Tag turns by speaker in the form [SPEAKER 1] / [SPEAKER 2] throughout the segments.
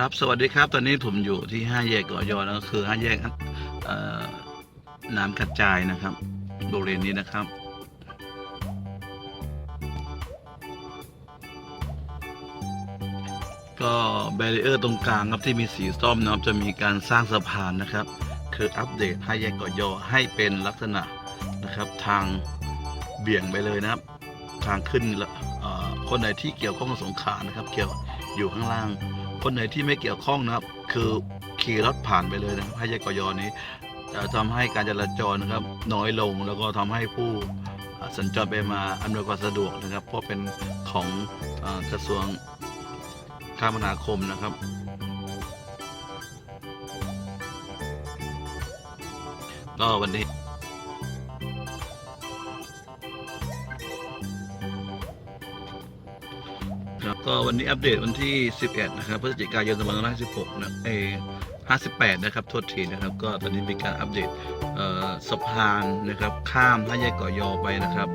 [SPEAKER 1] ครับ สวัสดีครับ ตอนนี้ผมอยู่ที่ห้าแยกกอยอแล้วก็คือห้าแยกน้ำกระจายนะครับบริเวณนี้นะครับ ก็แบรีเออร์ตรงกลางครับที่มีสีส้มนะครับจะมีการสร้างสะพานนะครับ คืออัปเดตห้าแยกกอยอให้เป็นลักษณะนะครับทางเบี่ยงไปเลยนะครับ ทางขึ้นคนไหนที่เกี่ยวข้องกับสงขานะครับ เกี่ยวอยู่ข้างล่าง คนไหนที่ไม่เกี่ยวข้องนะครับ คือขี่รถผ่านไปเลยนะครับให้แยกกยอนี้จะทำให้การจราจรนะครับน้อยลงแล้วก็ทำให้ผู้สัญจรไปมาอำนวยความสะดวกนะครับ เพราะเป็นของอกระทรวงคมนาคมนะครับ ก็วันนี้ ครับก็วันนี้อัปเดตวันที่ 11 นะครับพฤศจิกายน2516นะเอ58 นะครับโทษทีนะครับ ก็ตอนนี้มีการอัปเดตเสะพานนะครับ ข้ามห้าแยกก่อยอไปนะครับ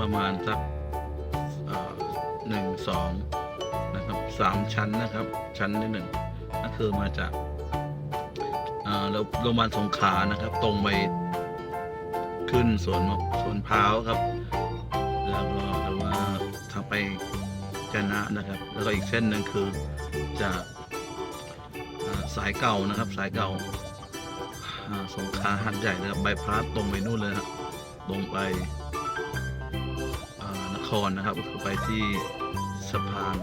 [SPEAKER 1] ประมาณสักหนึ่งสองนะครับสามชั้นนะครับ ชั้นที่หนึ่งก็คือมาจากเอ่อโรงพยาบาลสงขลานะครับ ตรงไปขึ้นสวนมะสวนพร้าวครับ แล้วก็หรือว่า ทางไปจนะนะครับ แล้วก็อีกเส้นหนึ่งคือจากสายเก่านะครับสายเก่าสงขาหัดใหญ่นะครับใบพาสตรงไปนู่นเลยนะครับตรงไปนครนะครับก็คือไปที่สะพาน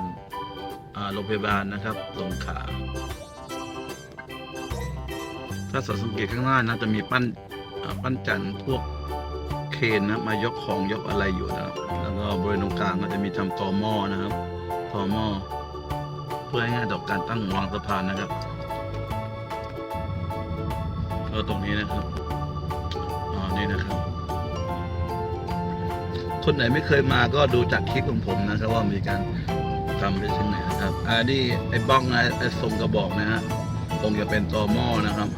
[SPEAKER 1] โรงพยาบาลนะครับสงขา ถ้าสังเกตข้างหน้านะจะมีปั้นปั้นจันทร์พวก เคนนะมายกของยกอะไรอยู่นะครับ แล้วก็บริเวณตรงกลางก็จะมีทำตอหม้อนะครับตอหม้อเพื่อให้ง่ายต่อการตั้งวางสะพานนะครับก็ตรงนี้นะครับอ๋อนี่นะครับ คนไหนไม่เคยมาก็ดูจากคลิปของผมนะครับ ว่ามีการทำไปถึงไหนนะครับอันนี้ไอ้บ้องไอ้ทรงกระบอกนะฮะคงจะเป็นตอหม้อนะครับ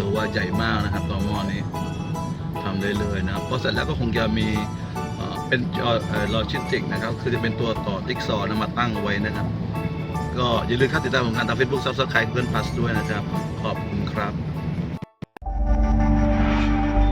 [SPEAKER 1] ถือว่าใหญ่มากนะครับต่อหม้อนี้ทำได้เลยนะพอเสร็จแล้วก็คงจะมีเป็นลอโลจิสติกนะครับ คือจะเป็นตัวต่อติ๊กซอนะมาตั้งไว้นะครับ ก็อย่าลืมเข้าติดตามผลงารทาง Facebook Subscribe เพื่อนพัสด้วยนะครับ ขอบคุณครับ